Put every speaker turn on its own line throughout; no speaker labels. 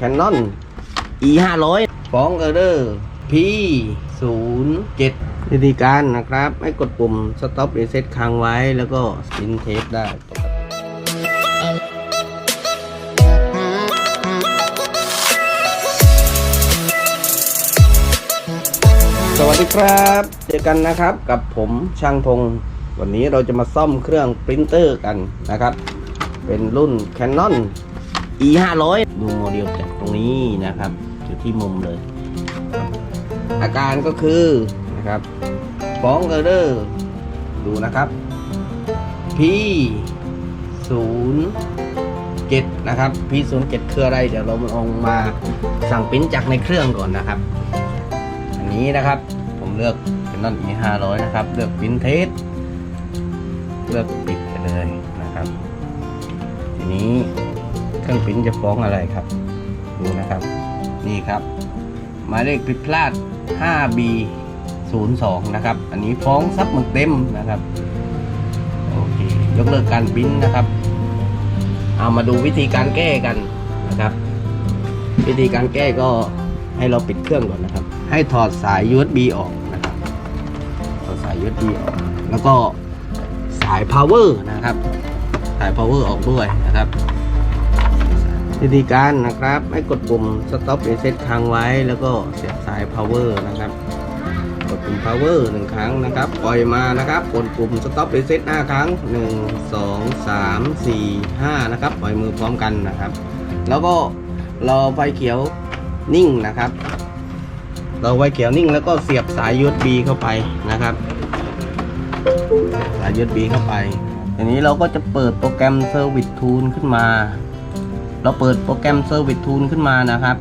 Canon E 5 0 0ฟ้องเออเดอร์ P 0 7วิธีการนะครับ ให้กดปุ่ม stop reset ค้างไว้แล้วก็สปินเทปได้สวัสดีครับ เจอกันนะครับกับผมช่างพง วันนี้เราจะมาซ่อมเครื่องปรินเตอร์กันนะครับ เป็นรุ่น Canon E 5 0 0ดูโมเดลจากตรงนี้นะครับอยู่ที่มุมเลย อาการก็คือนะครับฟ้องเออร์เดอร์ดูนะครับ P 0 7นะครับ P 0 7คืออะไรเดี๋ยวเราลองมาสั่งปิ้นจากในเครื่องก่อนนะครับ อันนี้นะครับผมเลือก Canon E 5 0 0นะครับ เลือกปิ้นเทสเลือกปิดไปเลยนะครับ ทีนี้ เครื่องปิ้นจะฟ้องอะไรครับ ดูนะครับ นี่ครับหมายเลขผิดพลาด 5B 02 นะครับ อันนี้ฟ้องซับหมึกเต็มนะครับโอเคยกเลิกการปิ้นนะครับ เอามาดูวิธีการแก้กันนะครับ วิธีการแก้ก็ให้เราปิดเครื่องก่อนนะครับ ให้ถอดสาย USB ออกนะครับถอดสาย USB ออก แล้วก็สาย power นะครับ สาย power ออกด้วยนะครับ วิธีการนะครับ ให้กดปุ่ม stop reset ค้างไว้แล้วก็เสียบสาย power นะครับ กดปุ่ม power หนึ่งครั้งนะครับ ปล่อยมานะครับ กดปุ่ม stop reset ห้าครั้ง 1 2 3 4 5 นะครับ ปล่อยมือพร้อมกันนะครับ แล้วก็รอไฟเขียวนิ่งนะครับรอไฟเขียวนิ่งแล้วก็เสียบสาย USB เข้าไปนะครับ สาย USB เข้าไปทีนี้เราก็จะเปิดโปรแกรม Service Tool ขึ้นมา เราเปิดโปรแกรม Service Tool ขึ้นมานะครับ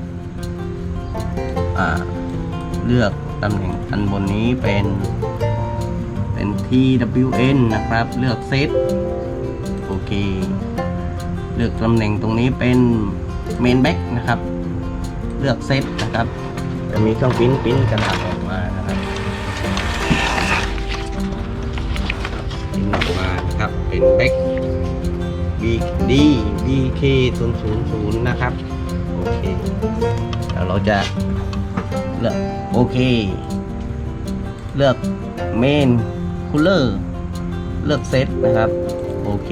เลือกตำแหน่งอันบนนี้เป็นเป็น TWN นะครับ เลือกเซตโอเค เลือกตำแหน่งตรงนี้เป็น Main Back นะครับ เลือกเซตนะครับ จะมีเครื่องปิ้นปิ้นกระดาษออกมานะครับปิ้นออกมานะครับเป็น Back D B K 0 0 0นะครับ โอเคเดี๋ยวเราจะเลือกโอเค เลือกเมนคูลเลอร์เลือกเซตนะครับ โอเค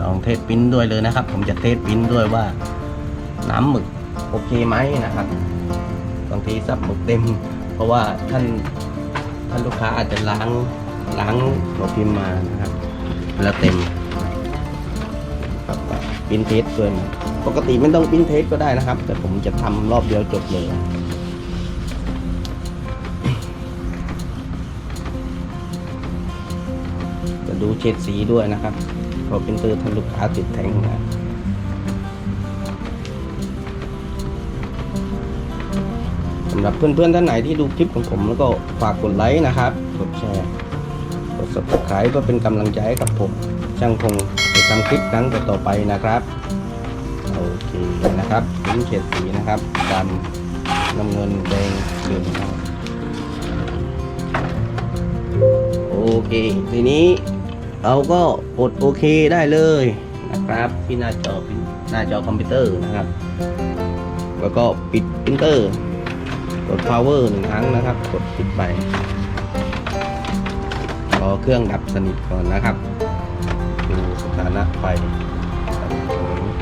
ลองเทสปิ้นด้วยเลยนะครับ ผมจะเทสปิ้นด้วยว่า น้ำหมึกโอเคไหมนะครับบางทีซับหมึกเต็ม เพราะว่าท่านท่านลูกค้าอาจจะล้างล้างหัวพิมพ์มานะครับ แล้วเต็มครับปิ้นเทสด้วยนปกติไม่ต้องปิ้นเทสก็ได้นะครับ แต่ผมจะทำรอบเดียวจบเลยจะดูเฉดสีด้วยนะครับเพราะเป็นตัวท่านลูกค้าติดแทงนะสำหรับเพื่อนๆท่านไหนที่ดูคลิปของผมแล้วก็ฝากกดไลค์นะครับ กดแชร์ ด subscribe ก็เป็นกำลังใจให้กับผมช่างคงจะทำคลิปครั้งต่อไปนะครับโอเคนะครับลิ้นเฉดสีนะครับดำน้ำเงินแดงเหลืองนะโอเค ทีนี้เราก็กดโอเคได้เลยนะครับที่หน้าจอหน้าจอคอมพิวเตอร์นะครับ แล้วก็ปิดปรินเตอร์กด power หนึ่งครั้งนะครับ กดปิดไป อเครื่องดับสนิทก่อนนะครับดูสถานะไฟครับตรงนี้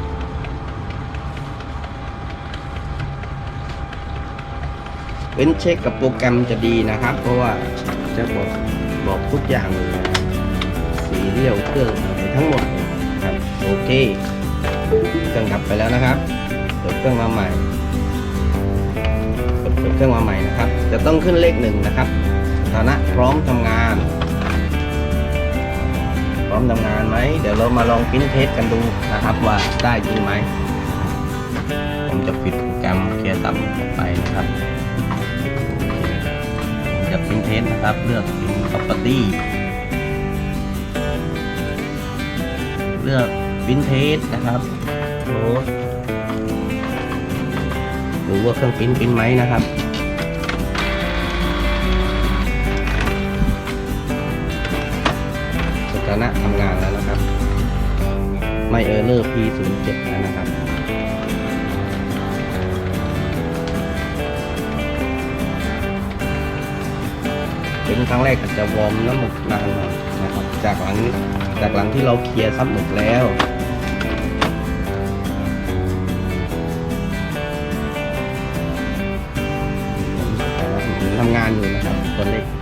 เว้นเช็คกับโปรแกรมจะดีนะครับ เพราะว่าจะบอกบอกทุกอย่างเลยนะสีเรียวเครื่องอะไรทั้งหมดนะครับโอเคเครื่องดับไปแล้วนะครับเปิดเครื่องมาใหม่เปิดเครื่องมาใหม่นะครับ จะต้องขึ้นเลขหนึ่งนะครับสถานะพร้อมทำงาน ทำงานไหมเดี๋ยวเรามาลองปริ้นเทสกันดูนะครับว่าได้จริงไหมผมจะปิดโปรแกรมเคลียร์ต่ำออกไปนะครับผมจะปริ้นเทสนะครับเลือกปริ้น property เลือกปริ้นเทสนะครับโน้ดูว่าเครื่องปริ้นปริ้นไหมนะครับ สถานะทำงานแล้วนะครับ ไม่เออร์เลอร์ P07 แล้วนะครับเป็นครั้งแรกอาจจะวอร์มน้ำหมึกนานหน่อยนะครับจากหลังจากหลังที่เราเคลียร์ซับหมึกแล้วผมทำงานอยู่นะครับตัวเล็ก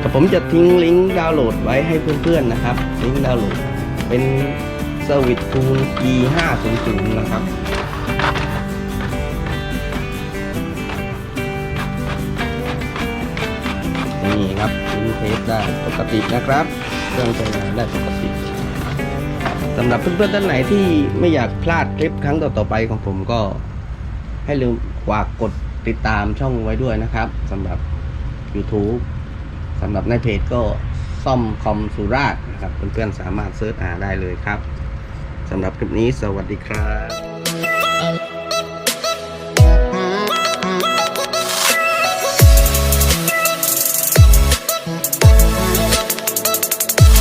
แต่ผมจะทิ้งลิงก์ดาวน์โหลดไว้ให้เพื่อนๆนะครับ ลิงก์ดาวน์โหลดเป็นเซอร์วิสทูน e 5 0 0นะครับ นี่ครับลิงก์เทสได้ปกตินะครับเครื่องใช้งานได้ปกติสำหรับเพื่อนๆท่านไหนที่ไม่อยากพลาดคลิปครั้งต่อๆไปของผมก็ ให้ลืมฝากกดติดตามช่องไว้ด้วยนะครับสำหรับ YouTube สำหรับในเพจก็ซ่อมคอมสุราษฎร์นะครับเพื่อนๆสามารถเซิร์ชหาได้เลยครับสำหรับคลิปนี้สวัสดีครับ